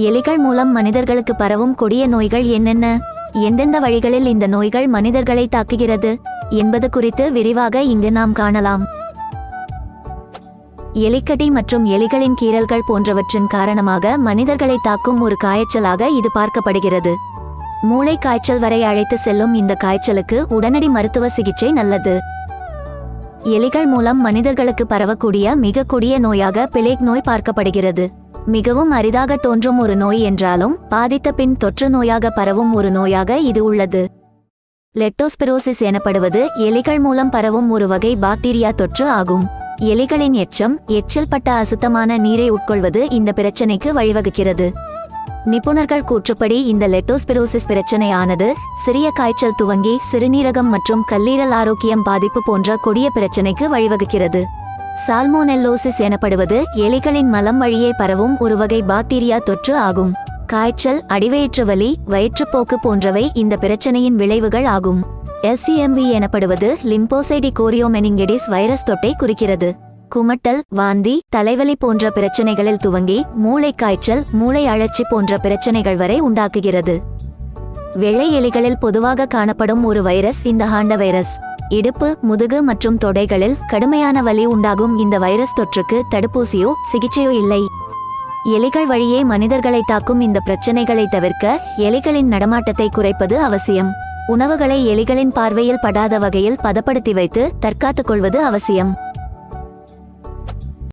எலிகள் மூலம் மனிதர்களுக்கு பரவும் கொடிய நோய்கள் என்னென்ன? எந்தெந்த வழிகளில் இந்த நோய்கள் மனிதர்களை தாக்குகிறது? என்பது குறித்து விரிவாக இங்கு நாம் காணலாம். எலிக்கடி மற்றும் எலிகளின் கீறல்கள் போன்றவற்றின் காரணமாக மனிதர்களை தாக்கும் ஒரு காய்ச்சலாக இது பார்க்கப்படுகிறது. மூளை காய்ச்சல் வரை அழைத்து செல்லும் இந்த காய்ச்சலுக்கு உடனடி மருத்துவ சிகிச்சை நல்லது. எலிகள் மூலம் மனிதர்களுக்கு பரவக்கூடிய மிக கொடிய நோயாக பிளேக் நோய் பார்க்கப்படுகிறது. மிகவும் அரிதாக தோன்றும் ஒரு நோய் என்றாலும் பாதித்த பின் தொற்று நோயாக பரவும் ஒரு நோயாக இது உள்ளது. லெட்டோஸ்பிரோசிஸ் எனப்படுவது எலிகள் மூலம் பரவும் ஒரு வகை பாக்டீரியா தொற்று ஆகும். எலிகளின் எச்சம் எச்சில் பட்ட அசுத்தமான நீரை உட்கொள்வது இந்த பிரச்சனைக்கு வழிவகுக்கிறது. நிபுணர்கள் கூற்றுப்படி இந்த லெட்டோஸ்பிரோசிஸ் பிரச்சனையானது சிறிய காய்ச்சல் துவங்கி சிறுநீரகம் மற்றும் கல்லீரல் ஆரோக்கியம் பாதிப்பு போன்ற கொடிய பிரச்சனைக்கு வழிவகுக்கிறது. சால்மோனெல்லோசிஸ் எனப்படுவது எலிகளின் மலம் வழியே பரவும் ஒரு வகை பாக்டீரியா தொற்று ஆகும். காய்ச்சல் அடிவயிற்று வலி வயிற்றுப்போக்கு போன்றவை இந்த பிரச்சனையின் விளைவுகள் ஆகும். எல்சிஎம்பி எனப்படுவது லிம்போசைடி கோரியோமெனிங்கெடிஸ் வைரஸ் தொட்டை குறிக்கிறது. குமட்டல் வாந்தி தலைவலி போன்ற பிரச்சனைகளில் துவங்கி மூளை காய்ச்சல் மூளை அழற்சி போன்ற பிரச்சனைகள் வரை உண்டாக்குகிறது. வெள்ளை எலிகளில் பொதுவாக காணப்படும் ஒரு வைரஸ் இந்த ஹாண்ட வைரஸ். இடுப்பு முதுகு மற்றும் தொடைகளில் கடுமையான வலி உண்டாகும். இந்த வைரஸ் தொற்றுக்கு தடுப்பூசியோ சிகிச்சையோ இல்லை. எலிகள் வழியே மனிதர்களை தாக்கும் இந்த பிரச்சனைகளை தவிர்க்க எலிகளின் நடமாட்டத்தை குறைப்பது அவசியம். உணவுகளை எலிகளின் பார்வையில் படாத வகையில் பதப்படுத்தி வைத்து தற்காத்துக் கொள்வது அவசியம்.